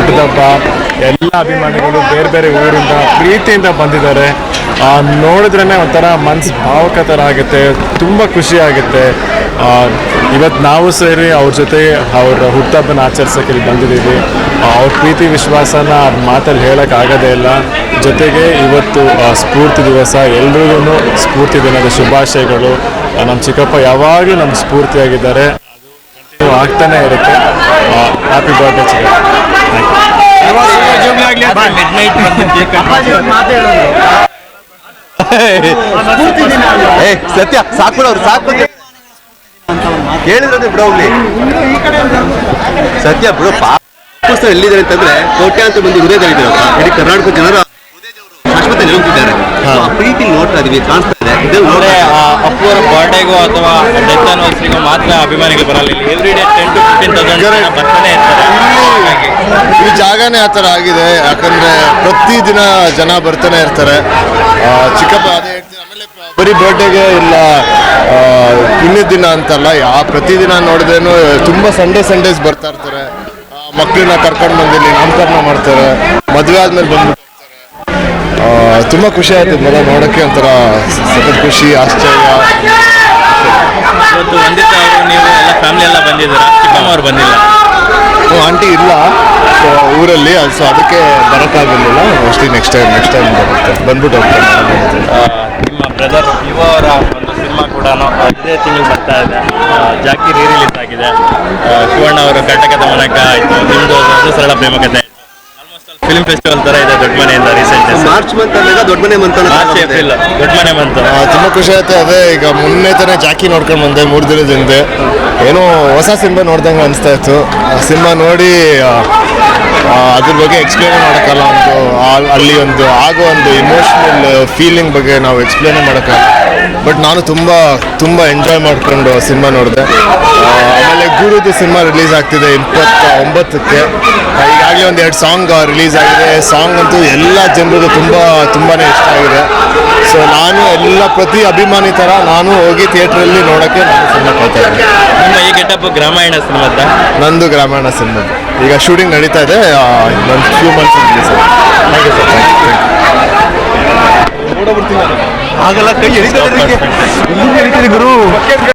ಹುಟ್ಟಿದಬ್ಬ ಎಲ್ಲ ಅಭಿಮಾನಿಗಳು ಬೇರೆ ಬೇರೆ ಊರಿಂದ ಪ್ರೀತಿಯಿಂದ ಬಂದಿದ್ದಾರೆ. ನೋಡಿದ್ರೇ ಒಂಥರ ಮನ್ಸು ಭಾವಕತರ ಆಗುತ್ತೆ ತುಂಬ ಖುಷಿ ಆಗುತ್ತೆ ಇವತ್ತು ನಾವು ಸೇರಿ ಅವ್ರ ಜೊತೆ ಅವ್ರ ಹುಟ್ಟುಹಬ್ಬನ ಆಚರಿಸೋಕೆ ಇಲ್ಲಿ ಬಂದಿದ್ದೀವಿ. ಅವ್ರ ಪ್ರೀತಿ ವಿಶ್ವಾಸನ ಮಾತಲ್ಲಿ ಹೇಳೋಕೆ ಆಗೋದೇ ಇಲ್ಲ. ಜೊತೆಗೆ ಇವತ್ತು ಸ್ಫೂರ್ತಿ ದಿವಸ ಎಲ್ರಿಗೂ ಸ್ಫೂರ್ತಿ ದಿನದ ಶುಭಾಶಯಗಳು. ನಮ್ಮ ಚಿಕ್ಕಪ್ಪ ಯಾವಾಗಲೂ ನಮ್ಮ ಸ್ಫೂರ್ತಿಯಾಗಿದ್ದಾರೆ. ಅದು ಆಗ್ತಾನೆ ಇರುತ್ತೆ. ಹ್ಯಾಪಿ ಬರ್ಡೇ ಚಿಕ್ಕಪ್ಪ. ಏ ಸತ್ಯ ಸಾಕು ಅವ್ರು ಸಾಕು ಹೇಳಿದ್ರೆ ಬಿಡ ಹೋಗ್ಲಿ ಸತ್ಯ ಬಿಡು ಪಾಪ. ಪುಸ್ತಕ ಎಲ್ಲಿದ್ದಾರೆ ಅಂತಂದ್ರೆ ಕೋಟ್ಯಾಂತರ ಮಂದಿ ಹೃದಯದಲ್ಲಿದ್ದಾರಪ್ಪ ಇಡೀ ಕರ್ನಾಟಕ ಜನರ ಶಾಶ್ವತ ನೆಲೆಸಿದ್ದಾರೆ ಆ ಪ್ರೀತಿ ನೋಡ್ತಾ ಇದೀವಿ ಕಾಣಿಸ್ತಾ ಇದೆ. ಅಪ್ಪುವರ ಬರ್ಡೇಗೋ ಅಥವಾ ಡೆತ್ ಆನಿವರ್ಸರಿಗೋ ಮಾತ್ರ ಅಭಿಮಾನಿಗಳು ಬರಲಿಲ್ಲ every day ten to fifteen thousand ಜನ ಬರ್ತಾನೆ ಇರ್ತಾರೆ. ಹಾಗಾಗಿ ಆ ಥರ ಆಗಿದೆ. ಯಾಕಂದ್ರೆ ಪ್ರತಿದಿನ ಜನ ಬರ್ತಾನೆ ಇರ್ತಾರೆ. ಆ, ಚಿಕ್ಕಪ್ಪ ಅದೇ ಹೇಳ್ತೀನಿ ಆಮೇಲೆ ಪ- ಬರೀ ಬರ್ಡೇಗೆ ಇಲ್ಲ ಆ, ದಿನ ಅಂತಲ್ಲ ಯಾ ಪ್ರತಿದಿನ ನೋಡಿದ್ರೇನು ತುಂಬ ಸಂಡೇ ಸಂಡೇಸ್ ಬರ್ತಾ ಇರ್ತಾರೆ. ಮಕ್ಕಳನ್ನ ಕರ್ಕೊಂಡು ಬಂದಿಲ್ಲಿ ನಾಮಕರಣ ಮಾಡ್ತಾರೆ. ಮದುವೆ ಆದ್ಮೇಲೆ ಬಂದ್ಬಿಟ್ಟು ಆ, ತುಂಬ ಖುಷಿ ಆಯ್ತು ಇದನ್ನೆಲ್ಲ ನೋಡೋಕ್ಕೆ ಒಂಥರ ಸಖತ್ ಖುಷಿ ಆಶ್ಚರ್ಯ. ಇವತ್ತು ವಂದಿತ ಅವರು ನೀವು ಎಲ್ಲ ಫ್ಯಾಮಿಲಿ ಎಲ್ಲ ಬಂದಿದ್ದೀರಾ? ಚಿಕ್ಕಮ್ಮ ಅವ್ರು ಬಂದಿಲ್ಲ. ಆಂಟಿ ಇಲ್ಲ. ಸೊ ಊರಲ್ಲಿ ಸೊ ಅದಕ್ಕೆ ಬರೋಕ್ಕಾಗಲಿಲ್ಲ. Mostly next time next time ಬರುತ್ತೆ. ಬಂದ್ಬಿಟ್ಟು ಹೋಗ್ತಾರೆ ಆ, ನಿಮ್ಮ ಬ್ರದರ್ ಯುವರ ಅವರ ಒಂದು ಸಿನಿಮಾ ಕೂಡ ಇದೇ ತಿಂಗಳು ಬರ್ತಾ ಇದೆ. ಜಾಕಿ ರೀ ರಿಲೀಸ್ ಆಗಿದೆ ಸುವರ್ಣ ಅವರ ಕಟಕದ ಮನಕ ಆಯಿತು ನಿಮ್ಮದು ಒಂದು ಸರಳ ಪ್ರೇಮ ಕಥೆ ಆಲ್ಮೋಸ್ಟ್ ಫಿಲ್ಮ್ ಫೆಸ್ಟಿವಲ್ ತರ ಇದೆ ದೊಡ್ಡ ಮನೆಯಿಂದ ರೀಸೆಂಟ್ ಮಾರ್ಚ್ ಮಂತ್ ಅಲ್ಲೆಲ್ಲ ದೊಡ್ಡ ಮನೆ ಮಂತ್ ಮಾರ್ಚ್ ಏಪ್ರಿಲ್ ದೊಡ್ಡ ಮನೆ ಮಂತ್. ತುಂಬ ಖುಷಿ ಆಯ್ತು ಅದೇ ಈಗ ಮೊನ್ನೆ ತಾನೇ ಜಾಕಿ ನೋಡ್ಕೊಂಡು ಬಂದೆ ಮೂರು ದಿನದ ಹಿಂದೆ ಏನೋ ಹೊಸ ಸಿನಿಮಾ ನೋಡ್ದಂಗೆ ಅನಿಸ್ತಾ ಇತ್ತು. ಆ ಸಿನಿಮಾ ನೋಡಿ ಅದ್ರ ಬಗ್ಗೆ ಎಕ್ಸ್ಪ್ಲೇನ್ ಮಾಡೋಕ್ಕಲ್ಲ ಒಂದು ಅಲ್ಲಿ ಒಂದು ಆಗೋ ಒಂದು ಇಮೋಷ್ನಲ್ ಫೀಲಿಂಗ್ ಬಗ್ಗೆ ನಾವು ಎಕ್ಸ್ಪ್ಲೇನ್ ಮಾಡೋಕ್ಕಲ್ಲ. ಬಟ್ ನಾನು ತುಂಬ ತುಂಬ ಎಂಜಾಯ್ ಮಾಡಿಕೊಂಡು ಸಿನಿಮಾ ನೋಡಿದೆ. ಆಮೇಲೆ ಗುರುದು ಸಿನಿಮಾ ರಿಲೀಸ್ ಆಗ್ತಿದೆ ಇಪ್ಪತ್ತ ಒಂಬತ್ತಕ್ಕೆ ಈಗಾಗಲೇ ಒಂದು ಎರಡು ಸಾಂಗ್ ರಿಲೀಸ್ ಆಗಿದೆ. ಸಾಂಗ್ ಅಂತೂ ಎಲ್ಲ ಜನರಿಗೂ ತುಂಬ ತುಂಬಾ ಇಷ್ಟ ಆಗಿದೆ. ಸೊ ನಾನು ಎಲ್ಲ ಪ್ರತಿ ಅಭಿಮಾನಿ ಥರ ನಾನು ಹೋಗಿ ಥಿಯೇಟ್ರಲ್ಲಿ ನೋಡೋಕ್ಕೆ ನಾನು ಸಿನಿಮಾ ಕಾಯ್ತಾ ಇದ್ದೀನಿ. ಗೆಟಪ್ ಗ್ರಾಮಾಯಣ ಸಿನಿಮಾದ? ನಂದು ಗ್ರಾಮಾಯಣ ಸಿನಿಮಾ. ಈಗ ಶೂಟಿಂಗ್ ನಡೀತಾ ಇದೆ ಇನ್ನೊಂದು few months sir thank you sir thank you ಆಗಲ್ಲ ಕೈ ಎಳಿತಾರೆ ಗುರು.